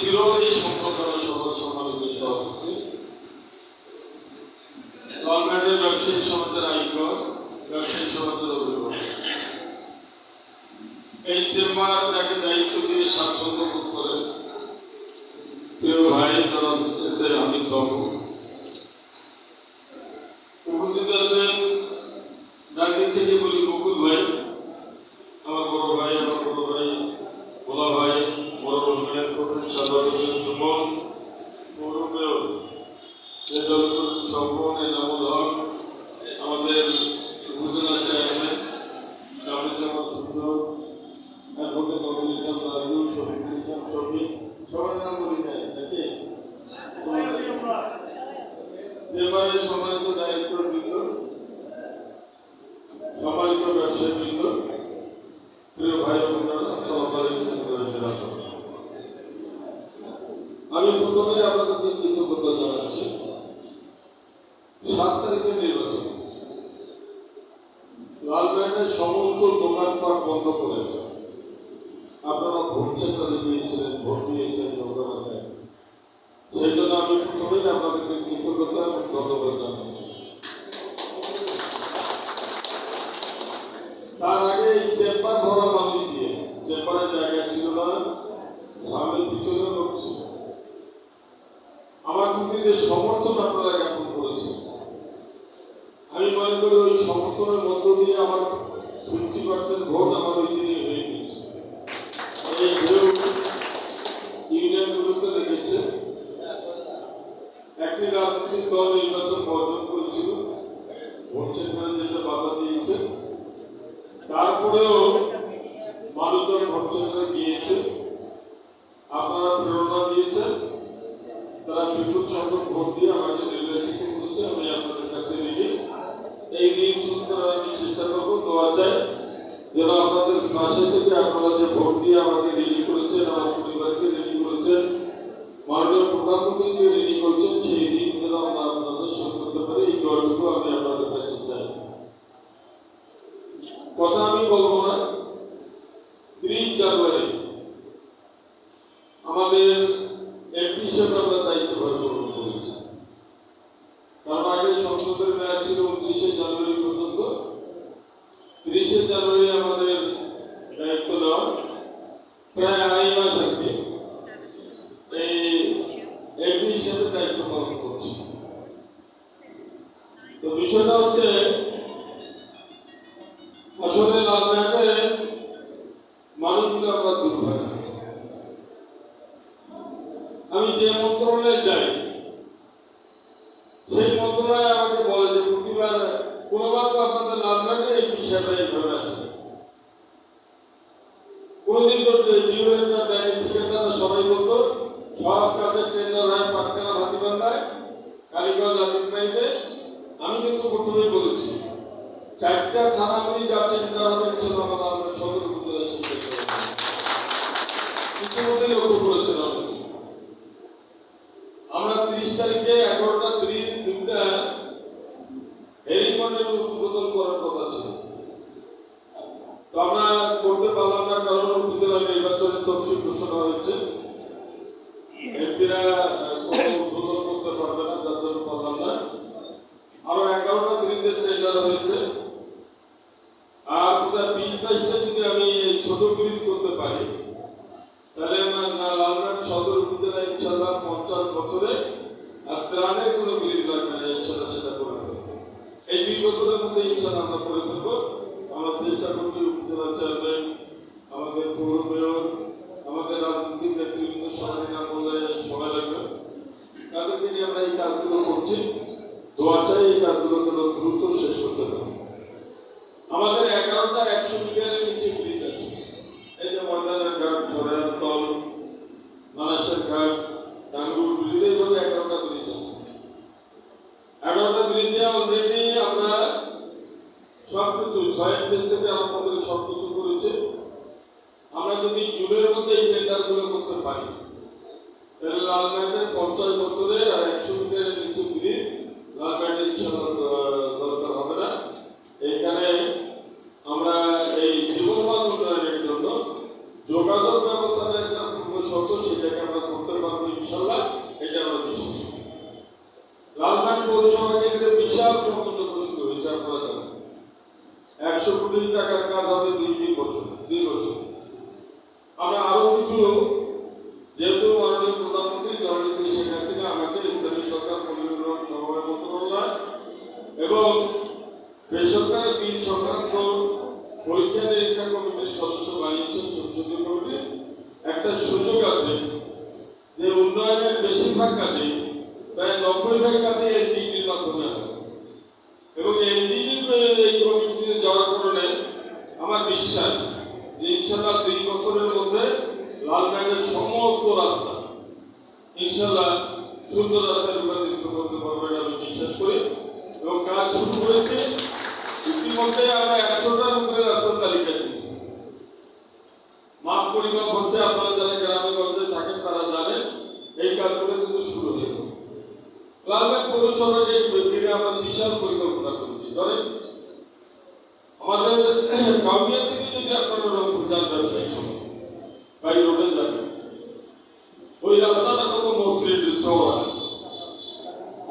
তিরোগতি সম্প্রদায় সকল সমাবেশ হচ্ছে গভর্নমেন্টের ব্যবসায়ী সমাজের আইকর ব্যবসায়ী সমাজের অভিভাবক। এই চেম্বার যাকে দায়িত্ব দিয়ে স্বাচ্ছন্দ্য বোধ করেন, প্রিয় ভাই আমি তখন আমাদের ভোট দিয়ে আমাকে রেডি করেছেন, আমার পরিবারকে রেডি করেছেন, মাননীয় প্রধানমন্ত্রীকে রেডি করেছেন, সেই দিন যেন আমরা আপনাদের শেষ করতে পারি, এই গল্পটুকু আমি আপনাদের কাছে চাই। কথা আমি বলব না। ত্রিশ জানুয়ারি আমাদের এমপি হিসেবে আমরা দায়িত্ব পালন করেছি। কারণ আগে সংসদের মেয়াদ ছিল উনত্রিশে আসবে কোনদিন তো জীবনের তার ড্রাইভিং শিখাতারা সবাই বলতো, সব কাজের ট্রেনার হয় পাটকারা হাতিবান্ধায় কালীগঞ্জ আদিপ্রাইতে আমি কিন্তু প্রথমেই বলেছি, চারটা থানাগুলি যা ট্রেনার হবে ইনশাল্লাহ আমাদের সদর উপজেলায় শিখতে কিছু মধ্যে লালবাগ পৌরসভা কেন্দ্রে বিশাল প্রকল্প প্রস্তুত হয়েছে আপনারা জানেন একশো কোটি টাকার কাজ হবে দুই তিন বছর, দুই বছর। আমরা আরও কিছু, যেহেতু মাননীয় প্রধানমন্ত্রী জননেত্রী শেখ হাসিনা আমাকে ইসলামী সরকার পরিবহন সমবায় মন্ত্রণালয় এবং বেসরকারি বিল সংক্রান্ত পরীক্ষা নিরীক্ষা কমিটির সদস্য বানিয়েছেন সংসদীয় কমিটি। একটা সুযোগ আছে যে উন্নয়নের বেশিরভাগ কাজে নব্বই কাজে এই ডিগ্রির মাধ্যমে হয় এবং এই ডিগ্রির এই কমিটিতে যাওয়ার কারণে আমার বিশ্বাস যে ইনশাল্লাহ দুই বছরের মধ্যে লালবাগের সমস্ত রাস্তা ইনশাল্লাহ সুন্দর রাস্তায় রূপান্তরিত করতে পারবেন আমি বিশ্বাস করি। এবং কাজ শুরু করেছে ইতিমধ্যে আমরা একশোটার উপরে রাস্তার তালিকা দিয়েছি। মাপ পরিমাপ হচ্ছে আপনারা যারা গ্রামে গঞ্জে থাকেন তারা জানেন এই কাজগুলো কিন্তু শুরু হয়ে গেছে লালবাগ পৌরসভাকে ঘিরে আমরা বিশাল পরিকল্পনা করেছি। ধরেন, আমাদের গাউনিয়া থেকে যদি আপনারা রংপুর যান ব্যবসায়িক সময়, বাই রোডে যাবেন ওই রাস্তাটা কত মসৃণ, চওড়া।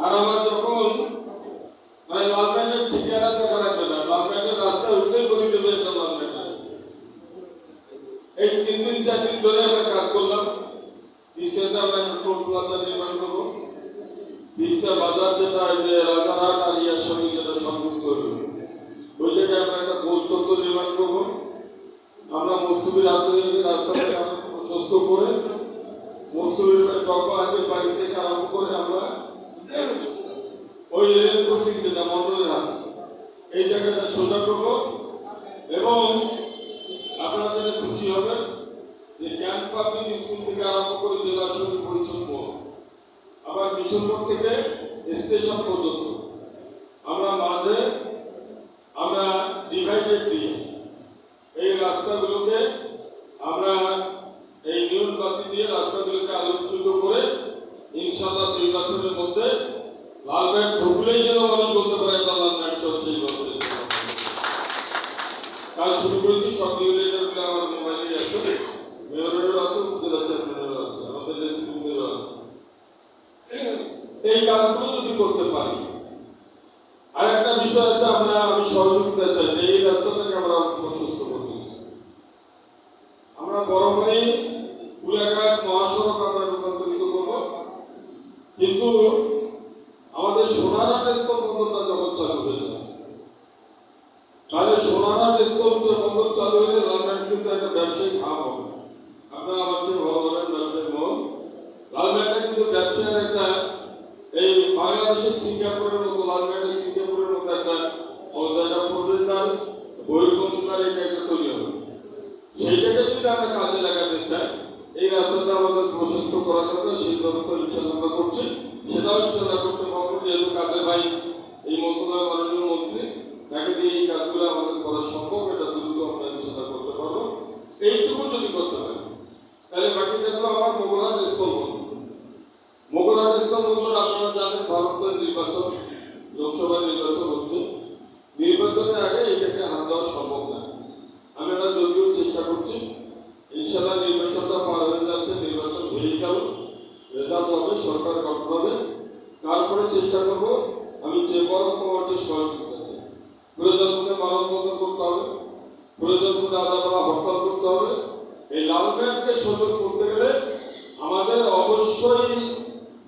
আর আমার যখন মানে লালবাগের ঠিকানা দেখা লাগবে না লালবাগের রাস্তা উঠলেই করে দেবে একটা লালবাগ এই তিন দিন, চার দিন ধরে আমরা কাজ করলাম। তিস্তাতে আমরা টোল প্লাজা নির্মাণ করব। তিস্তা বাজার যেটা যে রাজারহাট আর ইয়ার সঙ্গে যেটা সংযুক্ত হইল ওই জায়গায় আমরা একটা গোল নির্মাণ করব। আমরা আন্তর্জাতিক রাস্তাটাকে আমরা প্রশস্ত করে মৌসুমীর টপা হাতে বাড়ি থেকে আরম্ভ করে আমরা ওই রেল ক্রসিং যেটা মন্ডলের হাট এই জায়গাটা সোজা করব। এবং আপনারা জেনে খুশি হবেন যে ক্যাম্প পাবলিক স্কুল থেকে আরম্ভ করে জেলা শহীদ পরিচ্ছন্ন আবার মিশনপুর থেকে স্টেশন পর্যন্ত। আমরা মাঝে, আমরা ডিভাইডেড দিয়ে এই রাস্তাগুলোকে আমরা এই নিয়ম বাতি দিয়ে রাস্তাগুলোকে আলোকিত করে ইনশাল্লাহ দুই বছরের মধ্যে লালবাগ ঢুকলেই যেন মানুষ বলতে পারে এটা লালবাগ চলছে এই বছরের কাজ শুরু করেছি সব ইউনিটের আমার মোবাইলে আছে মেয়রেরও আছে উপজেলা চেয়ারম্যানেরও আছে আমাদের নেতৃত্বেরও আছে এই কাজগুলো যদি করতে পারি। আর একটা বিষয় আছে, আমরা আমি সহযোগিতা চাই। এই রাস্তাটাকে আমরা করতে আমরা বড় কুলাঘাট মহাসড়ক আমরা রূপান্তরিত করব কিন্তু আমাদের সোনারহাট স্থল বন্দরটা যখন চালু হয়ে যাবে তাহলে সোনারহাট স্থল যে বন্দর চালু হলে লালবাগ কিন্তু একটা ব্যবসায়িক হাব হবে আপনারা আমার চেয়ে ভালো জানেন ব্যবসায়িক মহল লালবাগটা কিন্তু ব্যবসায়ের একটা এই বাংলাদেশের সিঙ্গাপুরের মতো লালবাগের সিঙ্গাপুরের মতো একটা অবদাটা প্রবেশদ্বার বহির্গমনকার এটা একটা তৈরি হবে সেইটাকে যদি আমরা কাজে লাগাতে চাই এই রাস্তাটা আমাদের করার জন্য সেই ব্যবস্থা ইনশাল্লাহ আমরা সেটাও ইনশাল্লাহ করতে পারব যেহেতু কাজের ভাই এই মন্ত্রণালয় মাননীয় মন্ত্রী তাকে দিয়ে এই কাজগুলো আমাদের করা সম্ভব এটা দ্রুত আমরা ইনশাল্লাহ করতে পারব এইটুকু যদি করতে পারি তাহলে বাকি থাকল আমার মোগরাজ স্থল মোগরাজ স্থল বন্ধুরা আপনারা জানেন ভারতের নির্বাচন লোকসভা নির্বাচন হচ্ছে নির্বাচনের আগে এটাকে হাত দেওয়া সম্ভব না আমি এটা যদিও চেষ্টা করছি ইনশাল্লাহ নির্বাচনটা পার হয়ে যাচ্ছে নির্বাচন হয়ে গেল রেজাল্ট হবে সরকার গঠন হবে তারপরে চেষ্টা করব আমি যে বড় কমার্সের সহযোগিতা চাই। প্রয়োজন মানববন্ধন করতে হবে। প্রয়োজন মধ্যে আলাদা আলাদা হরতাল করতে হবে। এই লালবাগকে সচল করতে গেলে আমাদের অবশ্যই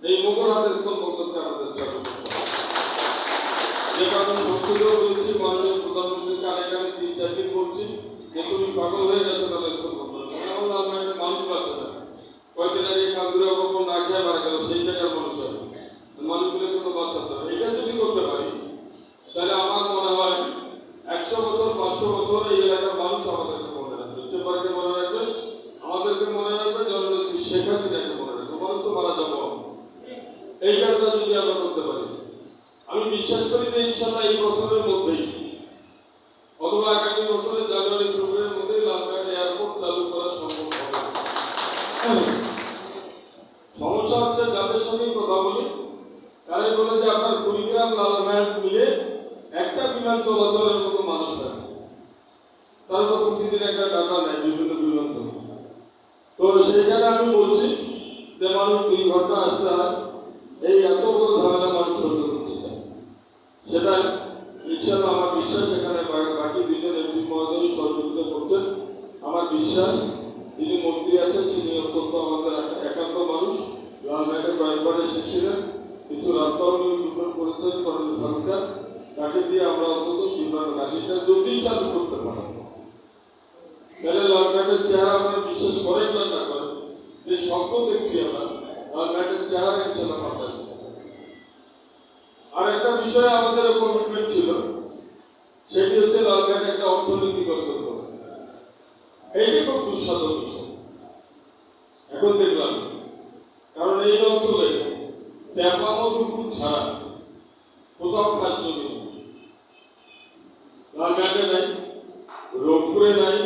এই মোগলহাট স্থল বন্দরকে আমাদের চালু করতে হবে। যে কারণে সংসদেও বলছি, মাননীয় প্রধানমন্ত্রীর কানে কানে তিন চার দিন বলছি, যে তুমি পাগল হয়ে গেছো স্থল বন্দর এখন লালবাগের মানুষ পাচ্ছে না? কয়েকদিন আগে কান্দুরা বাবু না খেয়ে মারা গেল, সেই জায়গার মানুষ হবে মানুষগুলো কোনো হবে এটা যদি করতে পারি তাহলে আমার মনে হয় একশো বছর, পাঁচশো বছর এই এলাকার মানুষ আমাদেরকে মনে রাখবে। চেম্বারকে মনে রাখবে, আমাদেরকে মনে রাখবে, জননেত্রী শেখ হাসিনাকে মনে রাখবে মানুষ তো মারা যাব এই কাজটা যদি আমরা করতে পারি, আমি বিশ্বাস করি যে ইনশাল্লাহ এই বছরের মধ্যেই, অথবা আগামী বছরের জানুয়ারি, ফেব্রুয়ারির মধ্যেই লালবাগ এয়ারপোর্ট চালু করা সম্ভব হবে। সমস্যা হচ্ছে যাদের সঙ্গে কথা বলি, তারাই বলে যে আপনার কুড়িগ্রাম লালবাগ মিলে একটা বিমান চলাচলের মতো মানুষ হয় তারা তো প্রতিদিন একটা ডাটা নেয়, বিভিন্ন বিমান থেকে তো সেইখানে আমি বলছি, যে মানুষ দুই ঘণ্টা আসতে হয়। এই এত বড় ঝামেলা মানুষ সহ্য করতে চায় সেটা ইনশাল্লাহ আমার বিশ্বাস, এখানে বাকি দুজন এমপি মহোদয় সহযোগিতা করতেন আমার বিশ্বাস, যিনি মন্ত্রী আছেন তিনি অত্যন্ত আমাদের এক- একান্ত মানুষ লালঘাটে কয়েকবার এসেছিলেন। কিছু রাস্তাও উদ্বোধন করেছেন করেন সরকার তাকে দিয়ে আমরা অন্তত বিমান ঘাটিটা যদি চালু করতে পারি তাহলে লালঘাটের চেহারা আমরা বিশ্বাস করেন না না করেন যে স্বপ্ন দেখছি আমরা লালঘাটের চেহারা ইনশাল্লাহ পাঠাবো আর একটা বিষয়ে আমাদের কমিটমেন্ট ছিল, সেটি হচ্ছে লালঘাটে একটা অর্থনীতি গঠন করা এইটি খুব দুঃসাধ্য বিষয়। এখন দেখলাম, কারণ এই অঞ্চলে ট্যাপা মধুপুর ছাড়া কোথাও জমি নেই। লালঘাটে নাই, রংপুরে নাই,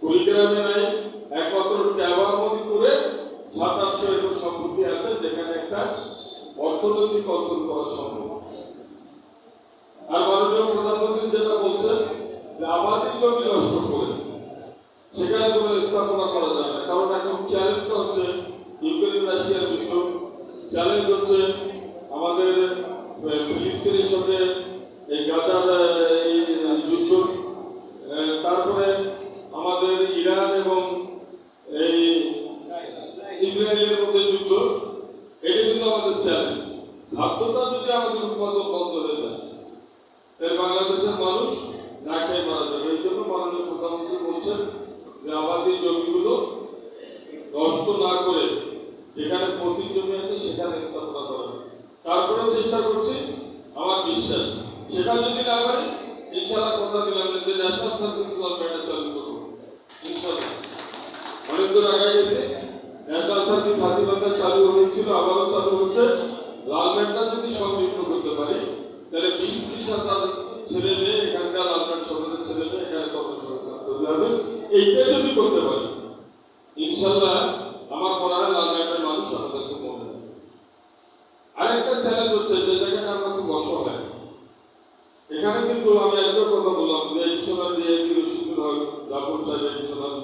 কুড়িগ্রামে নাই, একমাত্র ট্যাবা মধুপুরে সাত আটশো একর সম্পত্তি আছে যেখানে একটা অর্থনৈতিক অর্জন করা সম্ভব। আর মাননীয় প্রধানমন্ত্রী যেটা বলছেন যে আবাদি জমি নষ্ট করে, সেখানে কোনো স্থাপনা করা যায় না। কারণ এখন চ্যালেঞ্জটা হচ্ছে ইউক্রেন রাশিয়ার যুদ্ধ চ্যালেঞ্জ হচ্ছে, আমাদের ফিলিস্তিনের সঙ্গে এই গাজার আহ, এই যুদ্ধ আহ, তারপরে আমাদের ইরান এবং এই ইসরায়েলের মধ্যে যুদ্ধ এটা কিন্তু আমাদের চ্যালেঞ্জ খাদ্যটা যদি আমাদের উৎপাদন বন্ধ হয়ে যায় তাহলে বাংলাদেশের মানুষ না খেয়ে মারা যাবে এই জন্য মাননীয় প্রধানমন্ত্রী বলছেন যে আমাদের জমিগুলো নষ্ট না করে যেখানে প্রতি জমি আছে সেখানে স্থাপনা করা তারপরে চেষ্টা করছি আমার বিশ্বাস সেটা যদি না হয় ইনশাআল্লাহ কথা দিলাম যে ন্যাশনাল সার্ভিস লাল ব্যাটা চালু করব ইনশাআল্লাহ অনেক দূর আগে গেছে ন্যাশনাল সার্ভিস হাতিবান্ধা চালু হয়েছিল আবারও চালু হচ্ছে লালমেটটা যদি সংযুক্ত করতে পারি, তাহলে বিশ ত্রিশ হাজার ছেলে মেয়ে, এখানকার লালমেট সদরের ছেলে মেয়ে, এখানে কর্মসংস্থান তৈরি হবে এইটা যদি করতে পারি ইনশাল্লাহ আমার মনে হয় লালমেটের মানুষ আমাদেরকে মনে হয় আরেকটা চ্যালেঞ্জ হচ্ছে যে জায়গাটা আমরা খুব অসহায় এখানে কিন্তু আমি একবার কথা বললাম যে এডিশনাল ডিআইডি রশিদুল হক জাফর সাহেব এডিশনাল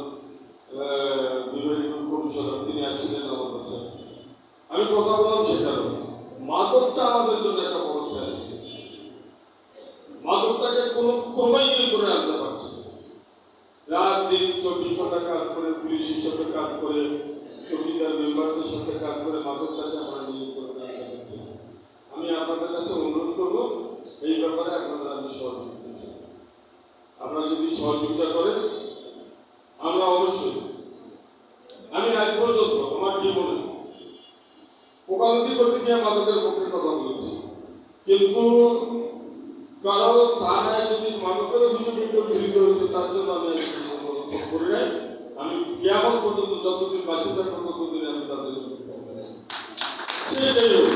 বিভাগীয় কমিশনার তিনি আসছিলেন আমার কাছে আমি কথা বললাম সেখানে মাদকটা আমাদের জন্য একটা বড় চ্যালেঞ্জ মাদকটাকে কোনো ক্রমেই নিয়ে করে আনতে পারছে না। রাত দিন চব্বিশ ঘণ্টা কাজ করে পুলিশ হিসাবে কাজ করে চৌকিদার মেম্বারদের সাথে কাজ করে মাদকটাকে আমরা নিয়ে করে আনতে পারছি না। আমি আপনাদের কাছে অনুরোধ করব, এই ব্যাপারে আপনাদের আমি সহযোগিতা আপনারা যদি সহযোগিতা করেন, আমরা অবশ্যই, আমি আজ পর্যন্ত আমার জীবনে ওকালতি করতে গিয়ে মাদকের পক্ষে কথা বলেছি। কিন্তু কারও থানায় যদি মাদকের অভিযোগে গৃহীত হয়েছে, তার জন্য আমি করি নাই। আমি কেমন পর্যন্ত যতদিন বাঁচে থাকব ততদিন আমি তাদের হোক,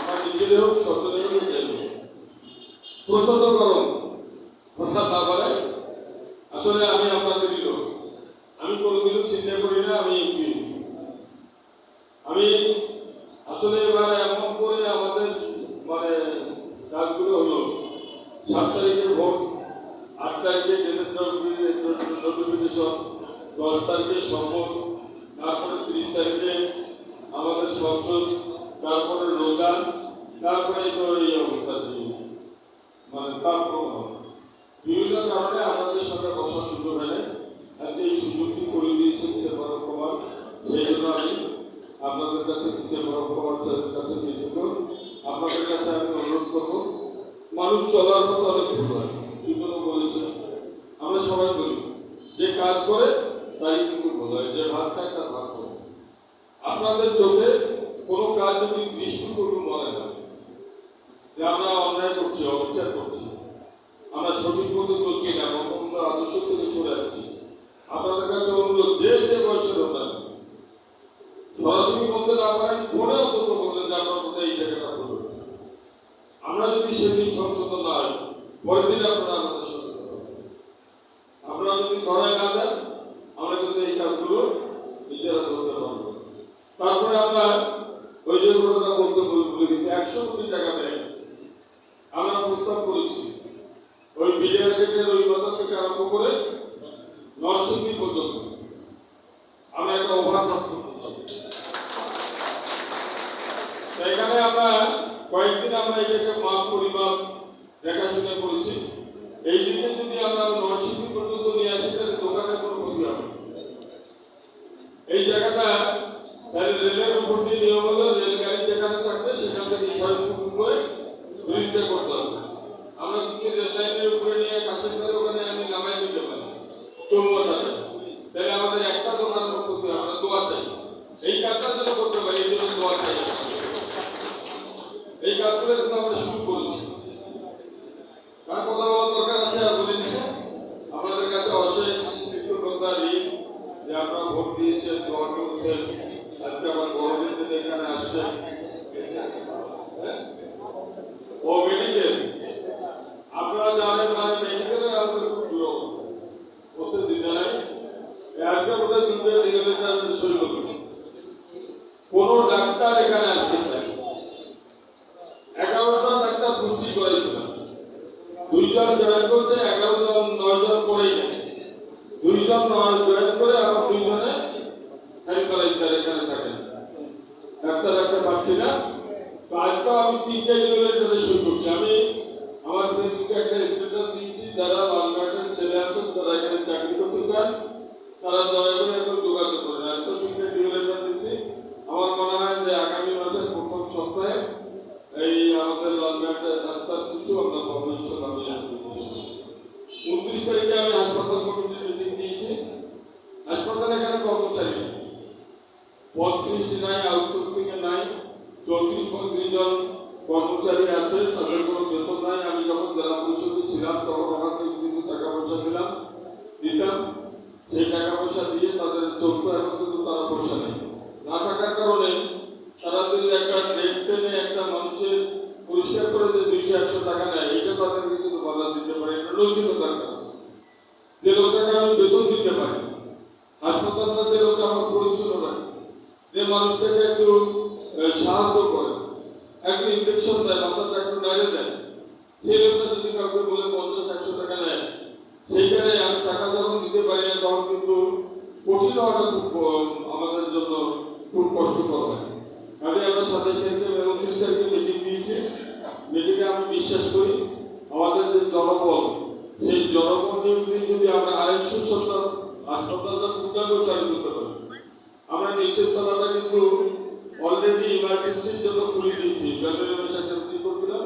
আমার নিজেদের হোক, সরকারের হোক, যাই হোক। বলে আসলে আমি আপনাদেরই লোক। আমি কোনোদিনও চিন্তা করি না, আমি আমি আসলে এবার এমন করে আমাদের মানে কাজগুলো হলো, সাত তারিখে ভোট, আট তারিখে নোটিফিকেশন দশ তারিখে সম্ভব, তারপরে তিরিশ তারিখে আমাদের সংসদ তারপরে রোজা তারপরে তো এই অবস্থা। মানে তাপপ্রবাহ বিভিন্ন কারণে আমাদের সঙ্গে সুযোগ হয় না আজকে এই সুযোগটি করে দিয়েছেন অফ কমার্স সেই জন্য আমি আপনাদের কাছে চেম্বার অফ কমার্সের কাছে কৃতজ্ঞ আপনাদের কাছে আমি অনুরোধ করব, মানুষ চলার মতো অনেক ভুল হয়। বলেছে আমরা সবাই বলি, যে কাজ করে তাই কিন্তু ভুল হয় যে তার ভাত করে আপনাদের চোখে কোনো কাজ যদি দৃষ্টিকটু মনে হয় যে আমরা অন্যায় করছি অবিচার করছি আমরা সঠিক মতো চলছি না অন্য আদর্শ থেকে চলে আসছি আপনাদের কাছে অনুরোধ যে যে বয়সের কেন, সরাসরি বলতে না পারেন ফোনে অন্তত বললেন যে আপনার কোথায় এই জায়গাটা করবেন আমরা যদি সেদিন সচেতন না হই পরের দিন আপনারা আমাদের বলবেন। আপনারা যদি ধরায় না দেন আমরা কিন্তু এই কাজগুলো নিজেরা ধরতে পারব তারপরে আমরা ওই যে ঘটনা বলতে ভুলে গেছি একশো কোটি টাকা ব্যয় আমরা প্রস্তাব করেছি, ওই বিডিআর গেটের ওই কথা থেকে আরম্ভ করে নরসিংদী পর্যন্ত। আমরা একটা ওভারপাস করতে এখানে আমরা কয়েকদিন আমরা এটাকে মাপ পরিমাপ দেখাশোনা করেছি। এই দিকে যদি আমরা নরসিংদী পর্যন্ত নিয়ে আসি, তাহলে দোকানের কোনো ক্ষতি হবে না। এই জায়গাটা তাহলে রেলের উপর দিয়ে নিয়ম হলো রেলগাড়ি যেখানে থাকবে সেখান থেকে ছয় ফুট করে ব্রিজটা করতে হবে আমরা যদি রেল লাইনের উপরে নিয়ে কাছের করে ওখানে আমি নামাই দিতে পারি তবুও থাকে তাহলে আমাদের একটা দোকানের ক্ষতি হবে আমরা দোয়া চাই এই কাজটা যেন করতে পারি এই জন্য দোয়া চাই এই কাজগুলো কিন্তু আমরা শুরু করেছি কার কথা বলার দরকার আছে আর বলি না আপনাদের কাছে অশেষ কৃতজ্ঞতা ঋণ যে আপনারা ভোট দিয়েছেন দোয়া করেছেন আজকে আমার গরমের দিনে এখানে আসছেন হ্যাঁ? ও মেডিকেল আপনারা জানেন মানে মেডিকেলের আমাদের খুব দুরবস্থা করতে দিতে নাই এই আজকে বোধহয় দুটো রেগুলেশন সই করবে কোনো ডাক্তার এখানে আসছে না এগারোটা ডাক্তার পুষ্টি করেছিলাম দুইজন জয়েন করছে এগারো জন নয় জন করেই না দুইজন নয় জয়েন করে আমার দুইজনে সাইকেলাইজার এখানে থাকেন ডাক্তার রাখতে পারছি না তো আজকে আমি তিনটে রেগুলেটরে শুরু করছি আমি আমার ফেসবুকে একটা স্ট্যাটাস দিয়েছি যারা লালঘাটের ছেলে আছেন তারা এখানে চাকরি করতে চান তারা দয়া করে এখন যোগাযোগ করেন আজকে তিনটে রেগুলেটর দিচ্ছি আমার মনে হয় যে আগামী মাসের প্রথম সপ্তাহে এই আমাদের লালঘাটের রাস্তার কিছু আমরা ভবিষ্যৎ আমি উনত্রিশ তারিখে আমি হাসপাতাল কমিটির মিটিং দিয়েছি হাসপাতালে এখানে কর্মচারী নেই। পদ সৃষ্টি নাই আউটসোর্সিং এ নাই চৌত্রিশ পঁয়ত্রিশ জন কর্মচারী আছে তাদের কোনো বেতন নাই আমি যখন জেলা পরিষদে ছিলাম তখন ওনাকে কিছু টাকা পয়সা দিলাম দিতাম সেই টাকা পয়সা দিয়ে তাদের চলতো এখন কিন্তু তারা পয়সা নেই না থাকার কারণে তারা যদি একটা রেট টেনে একটা মানুষের পরিষ্কার দুইশো একশো টাকা নেয়, এটা তাদেরকে কিন্তু বাধা দিতে পারে, এটা লৌকিকতার কারণ। যে লোকটাকে আমি বেতন দিতে পারি, হাসপাতালটা যে লোকটা আমার পরিচ্ছন্ন রাখে যে মানুষটাকে একটু সাহায্য করে, একটু ইনজেকশন দেয়, মাথাটা একটু নাড়ে দেয়, সেই লোকটা যদি কাউকে বলে পঞ্চাশ, একশো টাকা নেয়, সেইখানে আমি টাকা যখন দিতে পারি না, তখন কিন্তু কঠিন হওয়াটা খুব আমাদের জন্য খুব কষ্টকর হয়। আমি আমরা সাতাশ তারিখে এবং তারিখে মিটিং দিয়েছি। মিটিংয়ে আমি বিশ্বাস করি আমাদের যে জনবল সেই জনবল নিয়ে যদি আমরা আড়াইশো সত্তর হাসপাতালটা পূর্ণাঙ্গ চালু করতে পারি আমরা নিচের তলাটা কিন্তু অলরেডি ইমার্জেন্সির জন্য খুলে দিয়েছি। করছিলাম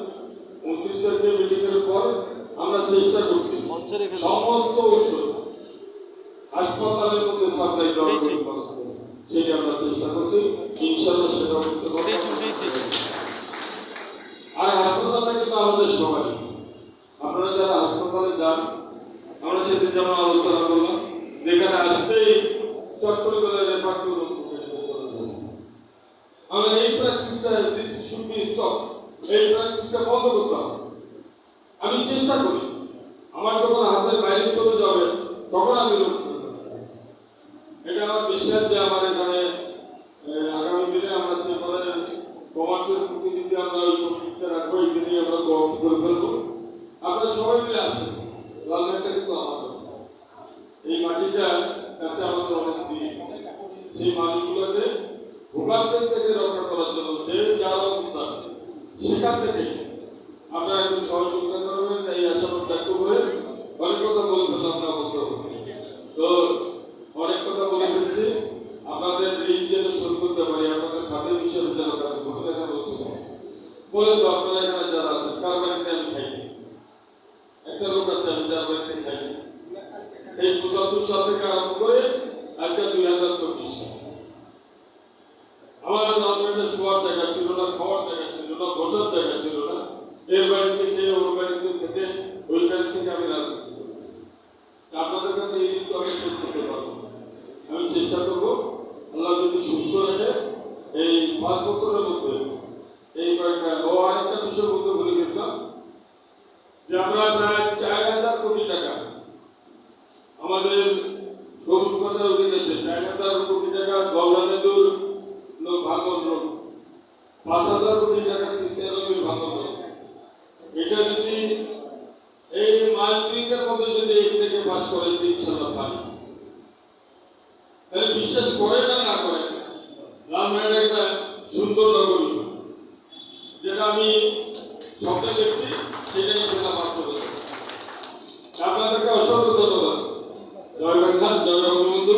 উনত্রিশ তারিখে এর পর আমরা চেষ্টা করছি। সমস্ত ওষুধ হাসপাতালের মধ্যে সাপ্লাই দেওয়ার জন্য সেটা আমরা চেষ্টা করছি ইনশাল্লাহ সেটা করতে পারব আর হাসপাতালটা কিন্তু আমাদের সবাই আপনারা যারা হাসপাতালে যান আমরা সেদিন যেমন আলোচনা করলাম যেখানে আসছেই চট করে বলে রেফার করুন আমরা এই প্র্যাকটিসটা দিস শুড বি স্টপ এই প্র্যাকটিসটা বন্ধ করতে হবে আমি চেষ্টা করি। আমার যখন হাতের বাইরে চলে যাবে, তখন আমি করব। এটা আমার বিশ্বাস যে আমার এখানে আগামী দিনে আমরা যে করে কমার্সের প্রতিনিধি আমরা ওই কমিটিতে রাখব, এই দিনেই আমরা কম করে ফেলব। আমরা সবাই মিলে আসি লালমেটটা কিন্তু আমাদের এই মাটিটা কাছে আমাদের অনেক দিন। সেই মাটিগুলোকে ভূগান্তের থেকে রক্ষা করার জন্য যে যার সেখান থেকে আমরা একটু সহযোগিতা করবেন এই আশাবাদ ব্যক্ত করে অনেক কথা বলে ফেললাম না বলতে তো অনেক কথা বলে ফেলছি আপনাদের এই যেন শুরু করতে পারি আপনাদের খাদ্য বিষয়ে যেন কাজ করতে দেখা বলছি বলে তো আপনারা এখানে যারা আছেন কার বাড়িতে আমি খাই একটা লোক আছে আমি যার বাড়িতে খাই এই পঁচাত্তর সাল থেকে আরম্ভ করে আজকে দুই হাজার চব্বিশ আমার গভর্নমেন্টের শোয়ার জায়গা ছিল না খাওয়ার জায়গা ছিল না বসার জায়গা ছিল না এর বাড়িতে খেয়ে ওর বাড়িতে থেকে ওই বাড়ি থেকে আমি রাজনীতি করি। তা আপনাদের কাছে এই দিন তো আমি শেষ করতে পারব না। আমি চেষ্টা করব আল্লাহ যদি সুস্থ রাখে এই পাঁচ বছরের মধ্যে এই কয়েকটা ও আরেকটা বিষয় বলতে ভুলে গেছিলাম আমরা প্রায় চার হাজার কোটি টাকা আমাদের গভীরতার অধীনে চার হাজার কোটি টাকা লোক ভাঙন পাঁচ হাজার কোটি টাকা ক্রিস্টিয়ানের ভাঙন এটা যদি এই মালদ্বীপের মধ্যে যদি এই থেকে পাস করে ইনশাল্লাহ পারি তাহলে বিশ্বাস করে না না করে? রামনাথ একটা সুন্দর নগরী, যেটা আমি স্বপ্নে দেখছি সেটাই অসংখ্য ধন্যবাদ। জয় বাংলা জয় বঙ্গবন্ধু